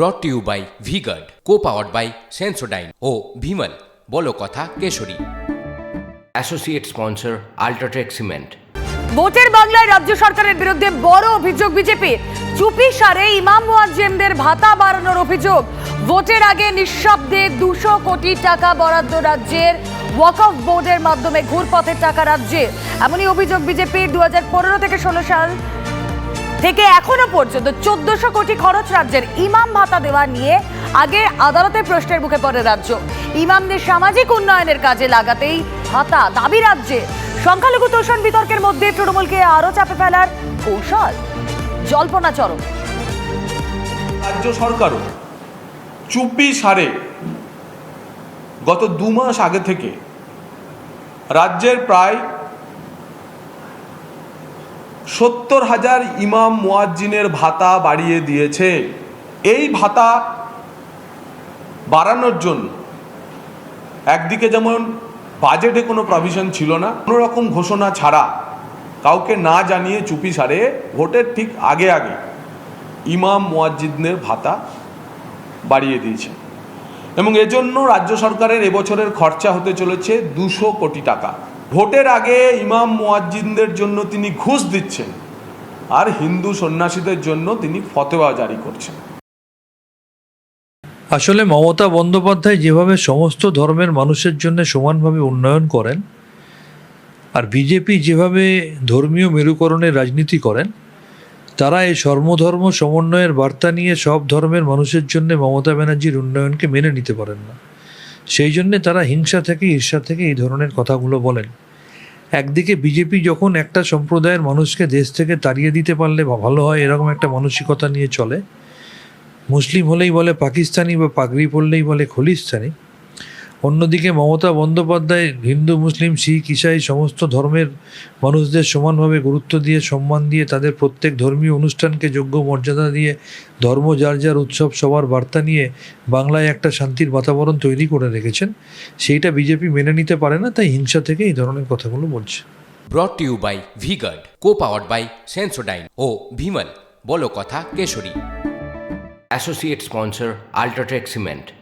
Brought to you by V Guard co powered by Sensodyne ও ভিমল বলো কথা Kesari. Associate sponsor UltraTech cement ভোটের বাংলায় রাজ্য সরকারের বিরুদ্ধে বড় অভিযোগ বিজেপির চুপি সারে ইমাম মুয়াজ্জেমদের ভাতা বাড়ানোর অভিযোগ। ভোটের আগে নিঃশব্দে দুশো কোটি টাকা বরাদ্দ রাজ্যের ওয়াকফ বোর্ডের মাধ্যমে ঘুরপথের টাকা রাজ্যে। এমনই অভিযোগ বিজেপির দু হাজার পনেরো থেকে ষোলো সাল থেকে এখনও পর্যন্ত চোদ্দশো কোটি খরচ রাজ্যের ইমাম ভাতা দেওয়া নিয়ে আগে আদালতে প্রশ্নের মুখে পড়ে রাজ্য। ইমামদের সামাজিক উন্নয়নের কাজে লাগাতেই ভাতা দাবি রাজ্যে। সংখ্যালঘু তোষণ বিতর্কের মধ্যে তৃণমূলকে আরও চাপে ফেলার কৌশল। জল্পনা চরম। রাজ্য সরকারও চুপি সারে গত দু মাস আগে থেকে রাজ্যের প্রায় সত্তর হাজার ইমাম মুয়াজ্জিনের ভাতা বাড়িয়ে দিয়েছে। এই ভাতা বাড়ানোর জন্য একদিকে যেমন বাজেটে কোনো প্রভিশন ছিল না, কোনো রকম ঘোষণা ছাড়া কাউকে না জানিয়ে চুপি সারে, ভোটের ঠিক আগে আগে ইমাম মুয়াজ্জিদের ভাতা বাড়িয়ে দিয়েছে। এবং এজন্য রাজ্য সরকারের এবছরের খরচা হতে চলেছে দুশো কোটি টাকা। ভোটের আগে ইমাম মুয়াজ্জিনদের জন্য তিনি ঘুষ দিচ্ছেন আর হিন্দু সন্ন্যাসীদের জন্য তিনি ফতোয়া জারি করছেন। আসলে মমতা বন্দ্যোপাধ্যায় যেভাবে সমস্ত ধর্মের মানুষের জন্য সমানভাবে উন্নয়ন করেন আর বিজেপি যেভাবে ধর্মীয় মেরুকরণের রাজনীতি করেন, তারা এই সর্বধর্ম সমন্বয়ের বার্তা নিয়ে সব ধর্মের মানুষের জন্য মমতা ব্যানার্জির উন্নয়নকে মেনে নিতে পারেন না। সেই জন্যে তারা হিংসা থেকে, ঈর্ষা থেকে এই ধরনের কথাগুলো বলেন। একদিকে বিজেপি যখন একটা সম্প্রদায়ের মানুষকে দেশ থেকে তাড়িয়ে দিতে পারলে বা ভালো হয় এরকম একটা মানসিকতা নিয়ে চলে, মুসলিম হলেই বলে পাকিস্তানি বা পাগড়ি পড়লেই বলে খলিস্তানি অন্যদিকে মমতা বন্দ্যোপাধ্যায় হিন্দু মুসলিম শিখ ইসাই সমস্ত ধর্মের মানুষদের সমানভাবে গুরুত্ব দিয়ে সম্মান দিয়ে তাদের প্রত্যেক ধর্মীয় অনুষ্ঠানকে যোগ্য মর্যাদা দিয়ে ধর্ম যার যার উৎসব সবার বার্তা নিয়ে বাংলায় একটা শান্তির বাতাবরণ তৈরি করে রেখেছেন সেইটা বিজেপি মেনে নিতে পারে না তাই হিংসা থেকে এই ধরনের কথাগুলো বলছে। Brought you by V Guard co powered by Sensodyne ও ভিমল বলো কথা Kesari. Associate sponsor UltraTech cement